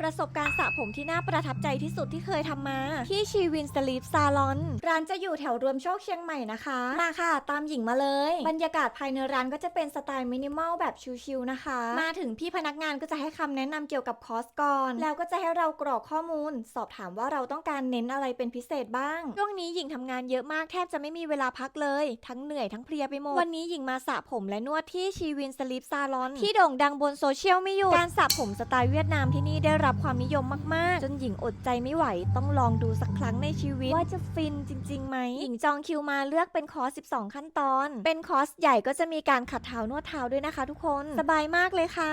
ประสบการณ์สระผมที่น่าประทับใจที่สุดที่เคยทำมา ที่ชีวินสลีปซาลอน ร้านจะอยู่แถวรวมโชคเชียงใหม่นะคะ มาค่ะ ตามหญิงมาเลย บรรยากาศภายในร้านก็จะเป็นสไตล์มินิมอลแบบชิลๆนะคะ มาถึงพี่พนักงานก็จะให้คำแนะนำเกี่ยวกับคอร์สก่อน แล้วก็จะให้เรากรอกข้อมูล สอบถามว่าเราต้องการเน้นอะไรเป็นพิเศษบ้าง ช่วงนี้หญิงทำงานเยอะมากแทบจะไม่มีเวลาพักเลย ทั้งเหนื่อยทั้งเพลียไปหมด วันนี้หญิงมาสระผมและนวดที่ชีวินสลีปซาลอน ที่โด่งดังบนโซเชียลไม่หยุดการสระผมสไตล์เวียดนามที่นี่ได้รับความนิยมมากๆ จนหญิงอดใจไม่ไหวต้องลองดูสักครั้งในชีวิต ว่าจะฟินจริงๆไหมหญิงจองคิวมาเลือกเป็นคอร์ส 12 ขั้นตอน เป็นคอร์สใหญ่ก็จะมีการขัดเท้านวดเท้าด้วยนะคะ ทุกคนสบายมากเลยค่ะ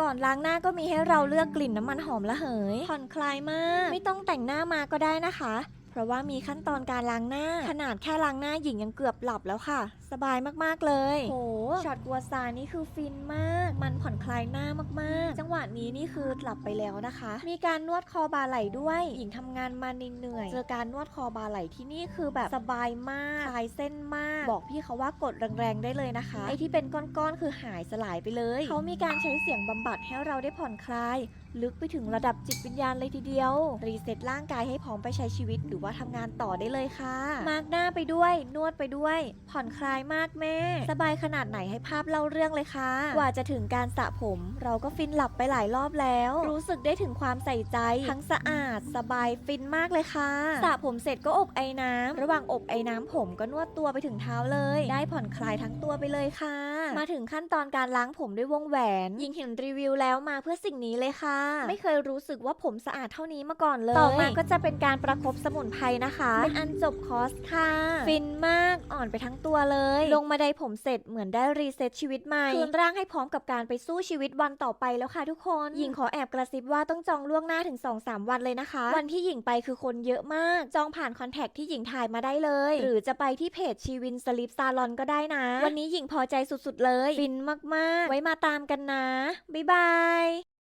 ก่อนล้างหน้าก็มีให้เราเลือกกลิ่นน้ำมันหอมระเหยผ่อนคลายมาก ไม่ต้องแต่งหน้ามาก็ได้นะคะ ราะว่ามีขั้นตอนการล้างหน้า ขนาดแค่ล้างหน้าหญิงยังเกือบหลับแล้วค่ะ สบายมากๆเลยโหช็อตกัวซานี่คือฟินมาก มันผ่อนคลายหน้ามากๆ จังหวะนี้นี่คือหลับไปแล้วนะคะ มีการนวดคอบาไหล่ด้วย หญิงทำงานมาเหนื่อยๆเจอการนวดคอบาไหล่ที่นี่คือแบบสบายมากคลายเส้นมาก บอกพี่เขาว่ากดแรงๆได้เลยนะคะไอที่เป็นก้อนๆคือหายสลายไปเลย เขามีการใช้เสียงบำบัดให้เราได้ผ่อนคลาย ลึกไปถึงระดับจิตวิญญาณเลยทีเดียว รีเซ็ตร่างกายให้พร้อมไปใช้ชีวิตหรือว่าทำงานต่อได้เลยค่ะ มาร์กหน้าไปด้วย นวดไปด้วย ผ่อนคลายมากแม่ สบายขนาดไหนให้ภาพเล่าเรื่องเลยค่ะ กว่าจะถึงการสระผม เราก็ฟินหลับไปหลายรอบแล้ว รู้สึกได้ถึงความใส่ใจ ทั้งสะอาด สบายฟินมากเลยค่ะสระผมเสร็จก็อบไอ้น้ำระหว่างอบไอ้น้ำผมก็นวดตัวไปถึงเท้าเลย ได้ผ่อนคลายทั้งตัวไปเลยค่ะ มาถึงขั้นตอนการล้างผมด้วยวงแหวน ยิงเห็นรีวิวแล้วมาเพื่อสิ่งนี้เลยค่ะไม่เคยรู้สึกว่าผมสะอาดเท่านี้มาก่อนเลย ต่อมาก็จะเป็นการประคบสมุนไพรนะคะเป็นอันจบคอร์สค่ะ ฟินมากอ่อนไปทั้งตัวเลย ลงมาไดผมเสร็จเหมือนได้รีเซ็ตชีวิตใหม่คืนร่างให้พร้อมกับการไปสู้ชีวิตวันต่อไปแล้วค่ะทุกคนหญิงขอแอบกระซิบว่าต้องจองล่วงหน้าถึง 2-3 วันเลยนะคะ วันที่หญิงไปคือคนเยอะมาก จองผ่านคอนแทคที่หญิงถ่ายมาได้เลย หรือจะไปที่เพจชีวินสลิปซาลอนก็ได้นะ วันนี้หญิงพอใจสุดๆเลย ฟินมากๆ ไว้มาตามกันนะ บ๊ายบาย